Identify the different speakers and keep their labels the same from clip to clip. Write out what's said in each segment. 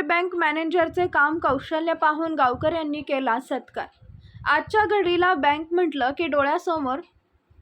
Speaker 1: State bank मॅनेजरचे काम कौशल्य पाहून गावकऱ्यांनी केला सत्कार. आजच्या घडीला बँक म्हटलं की डोळ्यासमोर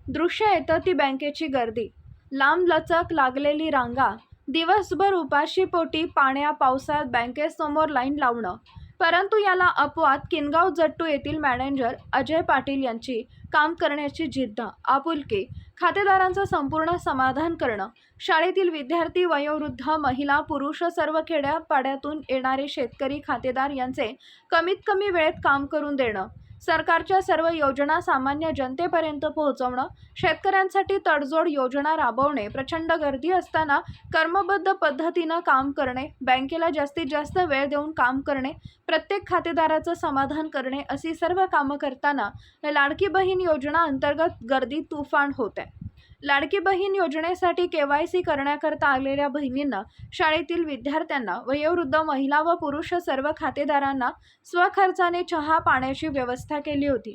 Speaker 1: दृश्य येतं ती बँकेची गर्दी. लांब लचक लागलेली रांगा दिवसभर उपाशी पोटी पाण्या पावसात बँकेसमोर लाईन लावणं परंतु याला अपवाद किनगाव जट्टू येथील मॅनेजर अजय पाटील यांची काम करण्याची जिद्द आपुलकी खातेदारांचं संपूर्ण समाधान करणं शाळेतील विद्यार्थी वयोवृद्ध महिला पुरुष सर्व खेड्यापाड्यातून येणारे शेतकरी खातेदार यांचे कमीत कमी वेळेत काम करून देणं सरकारच्या सर्व योजना सामान्य जनतेपर्यंत पोहोचवणं शेतकऱ्यांसाठी तडजोड योजना राबवणे प्रचंड गर्दी असताना कर्मबद्ध पद्धतीनं काम करणे बँकेला जास्तीत जास्त वेळ देऊन काम करणे प्रत्येक खातेदाराचं समाधान करणे अशी सर्व कामं करताना लाडकी बहीण योजना अंतर्गत गर्दी तुफान होत. आहे लाडकी बहीण योजनेसाठी के वाय सी करण्याकरता आलेल्या बहिणींना शाळेतील विद्यार्थ्यांना वयोवृद्ध महिला व पुरुष सर्व खातेदारांना स्वखर्चाने चहा पाण्याची व्यवस्था केली होती.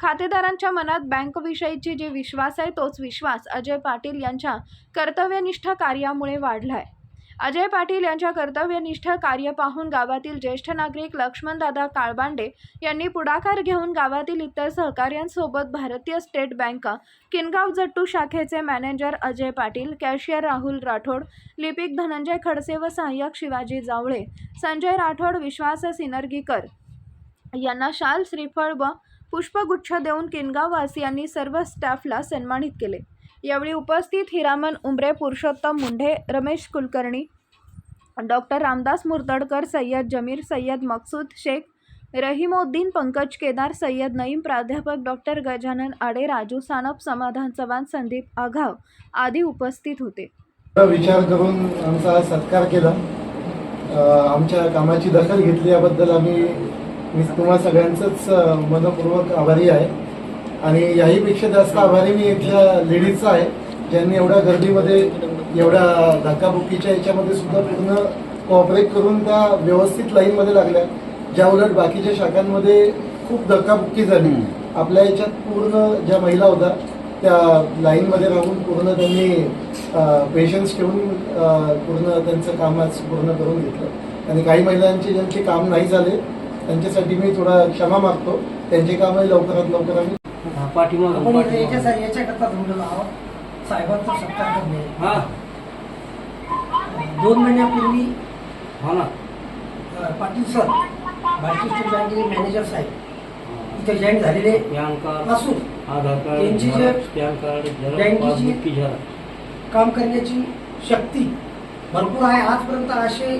Speaker 1: खातेदारांच्या मनात बँकविषयीची जी विश्वास आहे तोच विश्वास अजय पाटील यांच्या कर्तव्यनिष्ठ कार्यामुळे वाढला आहे अजय पाटील यांच्या कर्तव्यनिष्ठ कार्य पाहून गावातील ज्येष्ठ नागरिक लक्ष्मणदादा काळबांडे यांनी पुढाकार घेऊन गावातील इतर सहकाऱ्यांसोबत भारतीय स्टेट बँक किनगाव जट्टू शाखेचे मॅनेजर अजय पाटील कॅशियर राहुल राठोड लिपिक धनंजय खडसे व सहाय्यक शिवाजी जावळे संजय राठोड विश्वास सिनर्गीकर यांना शाल श्रीफळ व पुष्पगुच्छ देऊन किनगाववासियांनी सर्व स्टाफला सन्मानित केले. यावेळी उपस्थित हिरामन उमरे पुरुषोत्तम मुंढे रमेश कुलकर्णी डॉक्टर रामदास मुर्तडकर सय्यद जमीर सय्यद मकसूद शेख रहीमोद्दीन पंकज केदार सय्यद नईम प्राध्यापक डॉक्टर गजानन आडे राजू सानप समाधान चव्हाण संदीप आघाव आदी उपस्थित होते.
Speaker 2: विचार करून आमचा सत्कार केला. आमच्या कामाची दखल घेतली याबद्दल आम्ही मी तुम्हा सगळ्यांचंच मनपूर्वक आभारी आहे. आणि याहीपेक्षा जास्त आभारी मी इथल्या लेडीजचा आहे ज्यांनी एवढ्या गर्दीमध्ये एवढ्या धक्काबुक्कीच्या याच्यामध्ये सुद्धा पूर्ण कॉपरेट करून त्या व्यवस्थित लाईनमध्ये लागल्या. ज्या उलट बाकीच्या शाखांमध्ये खूप धक्काबुक्की झाली. आपल्या याच्यात पूर्ण ज्या महिला होत्या त्या लाईनमध्ये राहून पूर्ण त्यांनी पेशन्स ठेवून पूर्ण त्यांचं काम आज पूर्ण करून घेतलं. आणि काही महिलांचे ज्यांचे काम नाही झाले त्यांच्यासाठी मी थोडा क्षमा मागतो. त्यांचे कामही लवकरात लवकर आम्ही
Speaker 3: पाठीमागं,
Speaker 4: आपण इथे
Speaker 3: पाठीमागं.
Speaker 4: याच्यासाठी याच्याकरता जमलेलो आहोत साहेबांचा सत्कार करणे
Speaker 3: हा.
Speaker 4: दोन महिन्यापूर्वी
Speaker 3: हा ना.
Speaker 4: अ, पाटील सर भारतीय स्टेट बँकेचे मॅनेजर साहेब इथे जॉईन झालेले
Speaker 3: पॅन कार्ड
Speaker 4: असून
Speaker 3: आधार कार्ड
Speaker 4: त्यांची जे
Speaker 3: झेरॉक्स, पॅन कार्ड झेरॉक्स,
Speaker 4: बँकेची-
Speaker 3: झेरॉक्स.
Speaker 4: काम करण्याची शक्ती भरपूर आहे. आजपर्यंत असे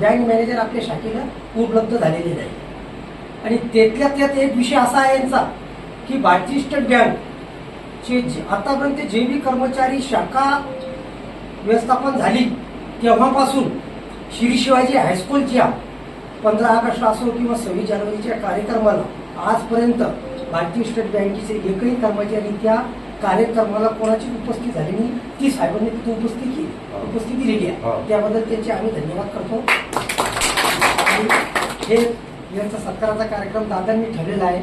Speaker 4: बँक मॅनेजर आपल्या शाखेला उपलब्ध झालेले नाही. आणि त्यातल्या त्यात एक विषय असा आहे यांचा की भारतीय स्टेट बँक चे आतापर्यंत जे बी कर्मचारी शाखा व्यवस्थापन झाली तेव्हापासून श्री शिवाजी हायस्कूलच्या पंधरा ऑगस्ट असो किंवा सव्वीस जानेवारीच्या कार्यक्रमाला आजपर्यंत भारतीय स्टेट बँकेचे एकही कर्मचारी त्या कार्यक्रमाला कोणाची उपस्थित झाली नाही ती साहेबांनी तिथे उपस्थित केली उपस्थिती दिलेली. आहे त्याबद्दल त्यांचे आम्ही धन्यवाद करतो. हे यांचा सत्काराचा कार्यक्रम दादांनी ठरलेला आहे.